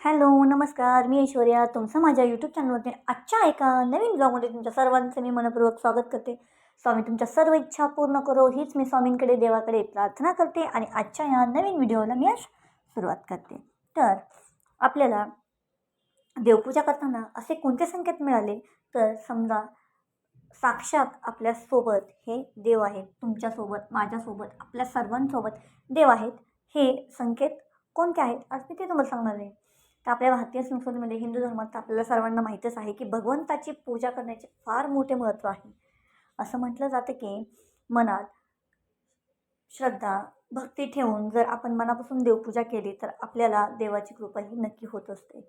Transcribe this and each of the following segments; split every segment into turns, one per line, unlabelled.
Hello नमस्कार. मी ऐश्वर्या. तुमचं माझ्या यूट्यूब चॅनलवरती आजच्या एका नवीन ब्लॉगमध्ये तुमच्या सर्वांचं मी मनपूर्वक स्वागत करते. स्वामी तुमच्या सर्व इच्छा पूर्ण करो. हीच मी स्वामींकडे देवाकडे प्रार्थना करते आणि आजच्या या नवीन व्हिडिओला मी आज सुरुवात करते. तर आपल्याला देवपूजा करताना असे कोणते संकेत मिळाले? तर समजा साक्षात आपल्यासोबत हे देव आहेत. तुमच्यासोबत माझ्यासोबत आपल्या सर्वांसोबत देव आहेत. हे संकेत कोणते आहेत? आज मी ते तुम्हाला सांगणार आहे. तर आपल्या भारतीय संस्कृतीमध्ये हिंदू धर्मात आपल्याला सर्वांना माहीतच आहे की भगवंताची पूजा करण्याचे फार मोठे महत्त्व आहे. असं म्हटलं जातं की मनात श्रद्धा भक्ती ठेवून जर आपण मनापासून देवपूजा केली तर आपल्याला देवाची कृपा ही नक्की होत असते.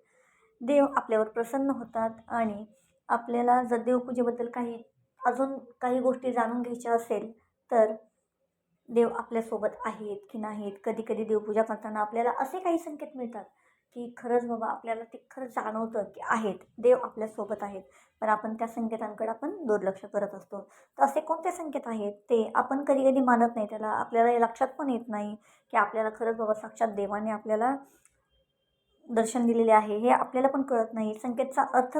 देव आपल्यावर प्रसन्न होतात आणि आपल्याला जर देवपूजेबद्दल काही अजून काही गोष्टी जाणून घ्यायच्या असेल तर देव आपल्यासोबत आहेत की नाहीत? कधी कधी देवपूजा करताना आपल्याला असे काही संकेत मिळतात. की खरंच बाबा आपल्याला ते खरं जाणवतं की आहेत देव आपल्यासोबत आहेत. पण आपण त्या संकेतांकडे आपण दुर्लक्ष करत असतो. तर असे कोणते संकेत आहेत? ते आपण कधी कधी मानत नाही. त्याला आपल्याला हे लक्षात पण येत नाही की आपल्याला खरंच बाबा साक्षात देवाने आपल्याला दर्शन दिलेले आहे हे आपल्याला पण कळत नाही. संकेतचा अर्थ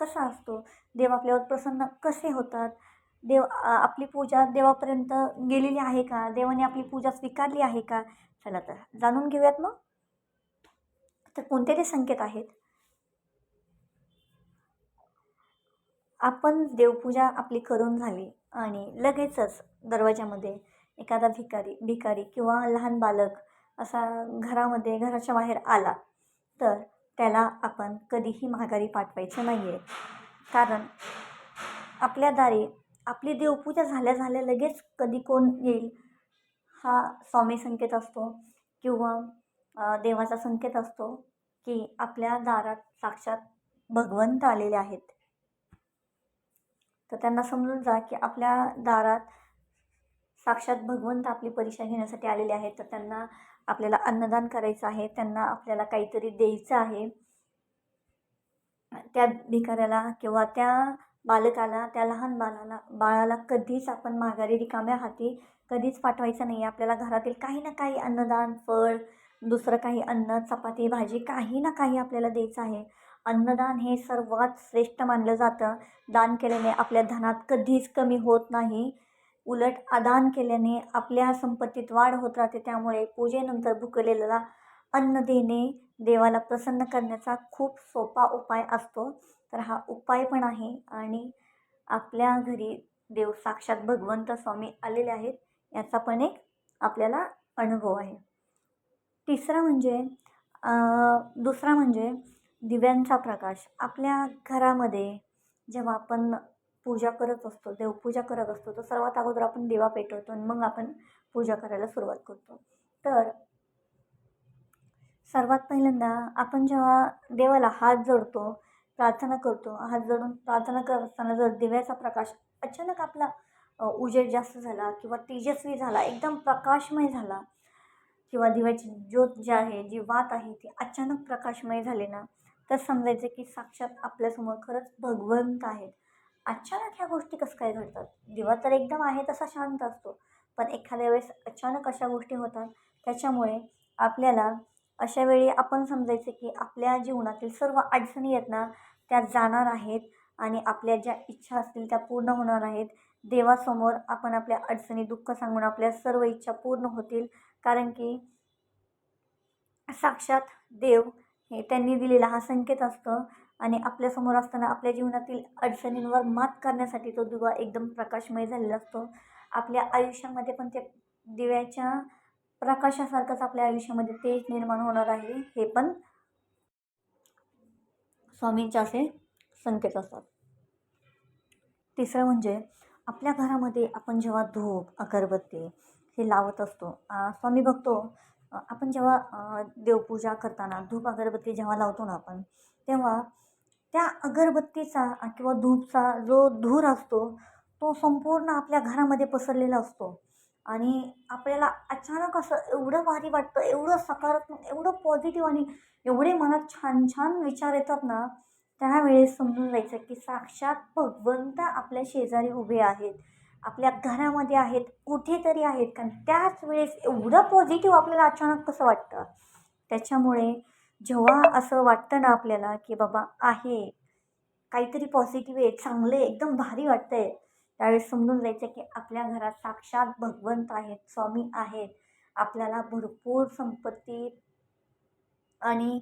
कसा असतो? देव आपल्यावर प्रसन्न कसे होतात? देव आपली पूजा देवापर्यंत गेलेली आहे का? देवाने आपली पूजा स्वीकारली आहे का? चला तर जाणून घेऊयात मग. तर कोणते ते संकेत आहेत? आपण देवपूजा आपली करून झाली आणि लगेचच दरवाजामध्ये एखादा भिकारी भिकारी किंवा लहान बालक असा घरामध्ये घराच्या बाहेर आला तर त्याला आपण कधीही माघारी पाठवायचं नाही आहे कारण आपल्या दारी आपली देवपूजा झाल्या झाल्या लगेच कधी कोण येईल हा स्वामी संकेत असतो किंवा देवाचा संकेत असतो. की आपल्या दारात साक्षात भगवंत आलेले आहेत. तर त्यांना समजून जा की आपल्या दारात साक्षात भगवंत आपली परीक्षा घेण्यासाठी आलेले आहेत. तर त्यांना आपल्याला अन्नदान करायचं आहे. त्यांना आपल्याला काहीतरी द्यायचं आहे. त्या भिकाऱ्याला किंवा त्या बालकाला त्या लहान बाळाला बाळाला कधीच आपण माघारी रिकाम्या हाती कधीच पाठवायचं नाही. आपल्याला घरातील काही ना काही अन्नदान फळ दुसरं काही अन्न चपाती भाजी काही ना काही आपल्याला द्यायचं आहे. अन्नदान हे सर्वात श्रेष्ठ मानलं जातं. दान केल्याने आपल्या धनात कधीच कमी होत नाही. उलट आदान केल्याने आपल्या संपत्तीत वाढ होत राहते. त्यामुळे पूजेनंतर भुकलेल्याला अन्न देणे देवाला प्रसन्न करण्याचा खूप सोपा उपाय असतो. तर हा उपाय पण आहे आणि आपल्या घरी देव साक्षात भगवंत स्वामी आलेले आहेत. याचा पण एक आपल्याला अनुभव आहे. तिसरं म्हणजे दुसरा म्हणजे दिव्यांचा प्रकाश. आपल्या घरामध्ये जेव्हा आपण पूजा करत असतो देवपूजा करत असतो तर सर्वात अगोदर आपण दिवा पेटवतो आणि मग आपण पूजा करायला सुरुवात करतो. तर सर्वात पहिल्यांदा आपण जेव्हा देवाला हात जोडतो प्रार्थना करतो हात जोडून प्रार्थना करत असताना जर दिव्याचा प्रकाश अचानक आपला उजेड जास्त झाला किंवा तेजस्वी झाला एकदम प्रकाशमय झाला किंवा दिव्याची ज्योत जी आहे जी वात आहे ती अचानक प्रकाशमय झाली ना तर समजायचं की साक्षात आपल्यासमोर खरंच भगवंत आहेत. अचानक ह्या गोष्टी कसं काय घडतात? दिवा तर एकदम आहे तसा शांत असतो पण एखाद्या वेळेस अचानक अशा गोष्टी होतात त्याच्यामुळे आपल्याला अशा वेळी आपण समजायचं की आपल्या जीवनातील सर्व अडचणी आहेत ना त्या जाणार आहेत आणि आपल्या ज्या इच्छा असतील त्या पूर्ण होणार आहेत. देवासमोर आपण आपल्या अडचणी दुःख सांगून आपल्या सर्व इच्छा पूर्ण होतील कारण की साक्षात देव हे त्यांनी दिलेला हा संकेत असतो आणि आपल्यासमोर असताना आपल्या जीवनातील अडचणींवर मात करण्यासाठी तो दिवा एकदम प्रकाशमय झालेला असतो. आपल्या आयुष्यामध्ये पण ते दिव्याच्या प्रकाशासारखंच आपल्या आयुष्यामध्ये तेज निर्माण होणार आहे हे पण स्वामींचे असे संकेत असतात. तिसरं म्हणजे आपल्या घरामध्ये आपण जेव्हा धूप अगरबत्ती हे लावत असतो. स्वामी बघतो आपण जेव्हा देवपूजा करताना धूप अगरबत्ती जेव्हा लावतो ना आपण तेव्हा त्या अगरबत्तीचा किंवा धूपचा जो धूर असतो तो संपूर्ण आपल्या घरामध्ये पसरलेला असतो. आणि आपल्याला अचानक असं एवढं भारी वाटतं एवढं सकारात्मक एवढं पॉझिटिव्ह आणि एवढे मनात छान छान विचार येतात ना त्यावेळेस समजून जायचं की साक्षात भगवंत आपल्या शेजारी उभे आहेत. आपल्या घरामध्ये आहेत कुठेतरी आहेत. कारण त्याच वेळेस एवढं पॉझिटिव्ह आपल्याला अचानक कसं वाटतं? त्याच्यामुळे जेव्हा असं वाटतं ना आपल्याला की बाबा आहे काहीतरी पॉझिटिव्ह आहे चांगलं आहे एकदम भारी वाटतं आहे त्यावेळेस समजून जायचं की आपल्या घरात साक्षात भगवंत आहेत स्वामी आहेत. आपल्याला भरपूर संपत्ती आणि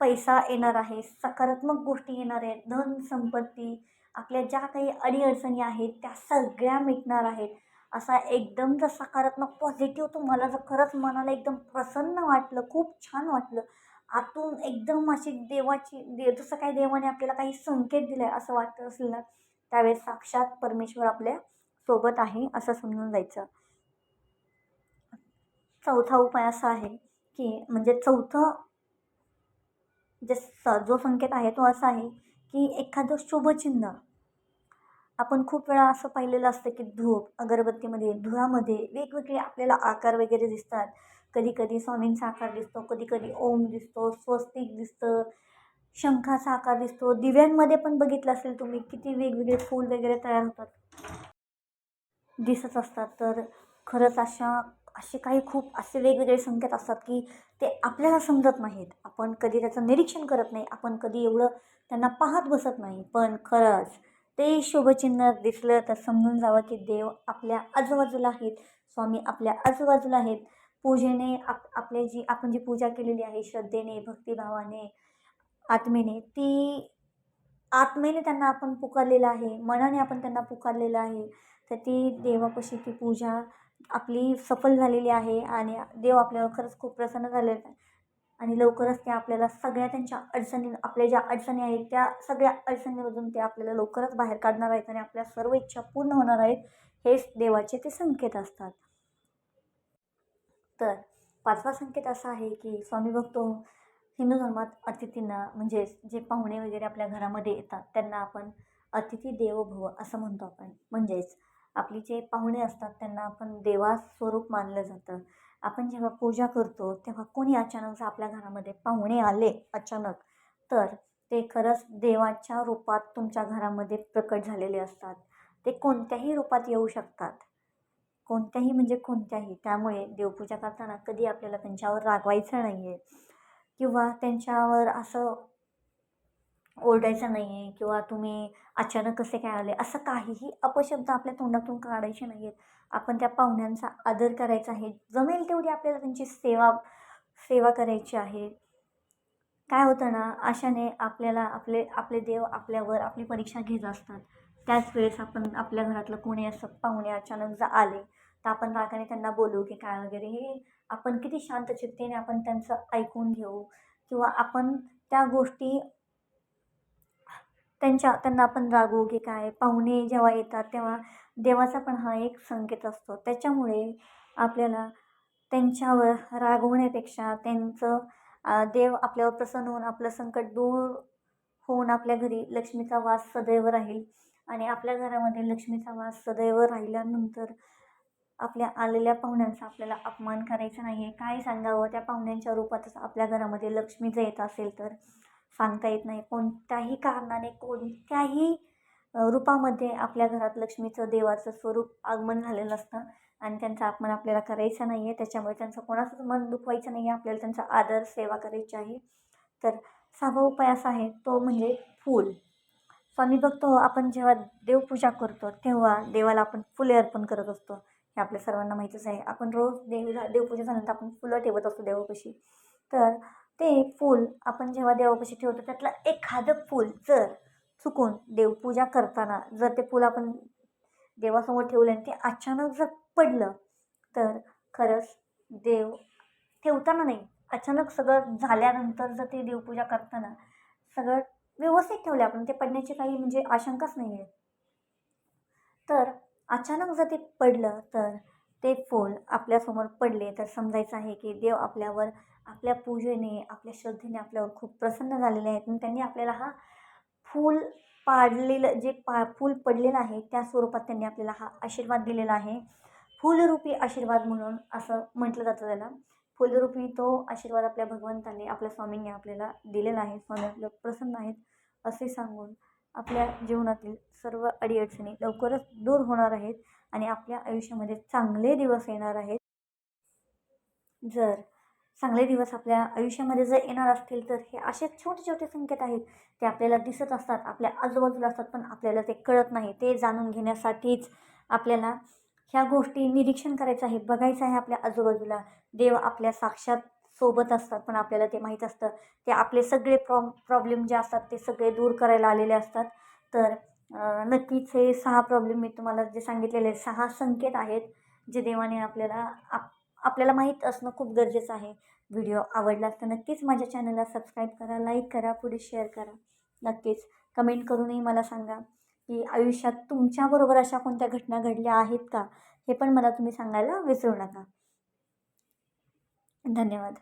पैसा येणार आहे सकारात्मक गोष्टी येणार आहेत धन संपत्ती आपल्या ज्या काही अडीअडचणी आहेत त्या सगळ्या मिटणार आहेत. असा एकदम जर सकारात्मक पॉझिटिव्ह तुम्हाला जर खरंच मनाला एकदम प्रसन्न वाटलं खूप छान वाटलं. आतून एकदम अशी देवाची दे जसं काही देवाने आपल्याला काही संकेत दिला आहे असं वाटत असेल ना त्यावेळेस साक्षात परमेश्वर आपल्यासोबत आहे असं समजून जायचं. चौथा उपाय असा आहे की म्हणजे चौथं जे स जो संकेत आहे तो असा आहे की एखादं शुभचिन्ह आपण खूप वेळा असं पाहिलेलं असतं की धूप अगरबत्तीमध्ये धुरामध्ये वेगवेगळे आपल्याला आकार वगैरे दिसतात. कधी कधी स्वामींचा आकार दिसतो कधी कधी ओम दिसतो स्वस्तिक दिसतं शंखाचा आकार दिसतो. दिव्यांमध्ये पण बघितलं असेल तुम्ही किती वेगवेगळे फूल वगैरे तयार होतात. दिसत असतात. तर खरंच अशा असे काही खूप असे वेगवेगळे संकेत असतात की ते आपल्याला समजत नाहीत. आपण कधी त्याचं निरीक्षण करत नाही. आपण कधी एवढं त्यांना पाहत बसत नाही. पण खरंच ते शुभचिन्ह दिसलं तर समजून जावं की देव आपल्या आजूबाजूला आहेत. स्वामी आपल्या आजूबाजूला आहेत. पूजेने आप आपले जी आपण जी पूजा केलेली आहे श्रद्धेने भक्तिभावाने आत्मेने ती आत्मेने त्यांना आपण पुकारलेलं आहे. मनाने आपण त्यांना पुकारलेलं आहे. तर ती देवापाशी ती पूजा आपली सफल झालेली आहे आणि देव आपल्यावर खरंच खूप प्रसन्न झालेला आहे. आणि लवकरच ते आपल्याला सगळ्या त्यांच्या अडचणी आपल्या ज्या अडचणी आहेत त्या सगळ्या अडचणीमधून ते आपल्याला लवकरच बाहेर काढणार आहेत आणि आपल्या सर्व इच्छा पूर्ण होणार आहेत हेच देवाचे ते संकेत असतात. तर पाचवा संकेत असा आहे की स्वामी बघतो हिंदू धर्मात अतिथींना म्हणजे जे पाहुणे वगैरे आपल्या घरामध्ये येतात त्यांना आपण अतिथी देवो भव असं म्हणतो आपण. म्हणजेच आपली जे पाहुणे असतात त्यांना आपण देवा स्वरूप मानलं जातं. आपण जेव्हा पूजा करतो तेव्हा कोणी अचानक जर आपल्या घरामध्ये पाहुणे आले अचानक तर ते खरंच देवाच्या रूपात तुमच्या घरामध्ये प्रकट झालेले असतात. ते कोणत्याही रूपात येऊ शकतात. कोणत्याही म्हणजे कोणत्याही. त्यामुळे देवपूजा करताना कधी आपल्याला त्यांच्यावर रागवायचं नाही आहे किंवा त्यांच्यावर असं ओरडायचं नाही आहे किंवा तुम्ही अचानक कसे काय आले असं काहीही अपशब्द आपल्या तोंडातून काढायचे नाही आहेत आपण त्या पाहुण्यांचा आदर करायचा आहे. जमेल तेवढी आपल्याला त्यांची सेवा सेवा करायची आहे. काय होतं ना अशाने आपल्याला आपले आपले देव आपल्यावर आपली परीक्षा घेत असतात. त्याच वेळेस आपण आपल्या घरातलं कोणी असं पाहुणे अचानक जर आले तर आपण रागाने त्यांना बोलू की काय वगैरे. हे आपण किती शांत चित्तेने आपण त्यांचं ऐकून घेऊ किंवा आपण त्या गोष्टी त्यांच्या त्यांना आपण रागवू की काय? पाहुणे जेव्हा येतात तेव्हा देवाचा पण हा एक संकेत असतो. त्याच्यामुळे आपल्याला त्यांच्यावर रागवण्यापेक्षा त्यांचं देव आपल्यावर प्रसन्न होऊन आपलं संकट दूर होऊन आपल्या घरी लक्ष्मीचा वास सदैव राहील आणि आपल्या घरामध्ये लक्ष्मीचा वास सदैव राहिल्यानंतर आपल्या आलेल्या पाहुण्यांचा आपल्याला अपमान करायचा नाही आहे काय सांगावं? त्या पाहुण्यांच्या रूपातच आपल्या घरामध्ये लक्ष्मी जर येत असेल तर. सांगता येत नाही. कोणत्याही कारणाने कोणत्याही रूपामध्ये आपल्या घरात लक्ष्मीचं देवाचं स्वरूप आगमन झालेलं असतं आणि त्यांचा अपमान आपल्याला करायचा नाही आहे त्याच्यामुळे त्यांचं कोणाचंच मन दुखवायचं नाही आहे आपल्याला त्यांचा आदर सेवा करायची आहे. तर सहावा उपाय असा आहे तो म्हणजे फूल. स्वामी बघतो हो, आपण जेव्हा देवपूजा करतो तेव्हा देवाला आपण फुले अर्पण करत असतो. हे आपल्या सर्वांना माहीतच आहे. आपण रोज देव देवपूजा झाल्यानंतर आपण फुलं ठेवत असतो देवापाशी. तर ते फूल आपण जेव्हा देवापाशी ठेवतो त्यातलं एखादं फूल जर चुकून देवपूजा करताना जर ते फूल आपण देवासमोर ठेवलं आणि ते अचानक जर पडलं तर खरंच देव ठेवताना नाही अचानक सगळं झाल्यानंतर जर ते देवपूजा करताना सगळं व्यवस्थित ठेवलं आपण ते पडण्याची काही म्हणजे आशंकाच नाही आहे तर अचानक जर ते पडलं तर ते फूल आपल्यासमोर पडले तर समजायचं आहे की देव आपल्यावर आपल्या पूजेने आपल्या श्रद्धेने आपल्यावर खूप प्रसन्न झालेले आहेत. आणि त्यांनी आपल्याला हा फूल पाडलेलं जे पा फूल पडलेलं आहे त्या स्वरूपात त्यांनी आपल्याला हा आशीर्वाद दिलेला आहे. फूलरूपी आशीर्वाद म्हणून असं म्हटलं जातं त्याला. फुलरूपी तो आशीर्वाद आपल्या भगवंताने आपल्या स्वामींनी आपल्याला दिलेला आहे. स्वामी आपलं प्रसन्न आहेत असे सांगून आपल्या जीवनातील सर्व अडीअडचणी लवकरच दूर होणार आहेत आणि आपल्या आयुष्यामध्ये चांगले दिवस येणार आहेत. जर चांगले दिवस आपल्या आयुष्यामध्ये जर येणार असतील तर हे असे छोटे छोटे संकेत आहेत ते आपल्याला दिसत असतात आपल्या आजूबाजूला असतात पण आपल्याला ते कळत नाही. ते जाणून घेण्यासाठीच आपल्याला ह्या गोष्टी निरीक्षण करायचं आहे बघायचं आहे आपल्या आजूबाजूला. देव आपल्या साक्षात सोबत असतात पण आपल्याला ते माहीत असतं. ते आपले सगळे प्रॉ प्रॉब्लेम जे असतात ते सगळे दूर करायला आलेले असतात. तर नक्कीच हे सहा प्रॉब्लेम मी तुम्हाला जे सांगितलेले सहा संकेत आहेत जे देवाने आपल्याला आप आपल्याला माहीत असणं खूप गरजेचं आहे. व्हिडिओ आवडला तर नक्कीच माझ्या चॅनलला सबस्क्राईब करा लाईक करा पुढे शेअर करा. नक्कीच कमेंट करूनही मला सांगा की आयुष्यात तुमच्याबरोबर अशा कोणत्या घटना घडल्या आहेत का? हे पण मला तुम्ही सांगायला विसरू नका. धन्यवाद.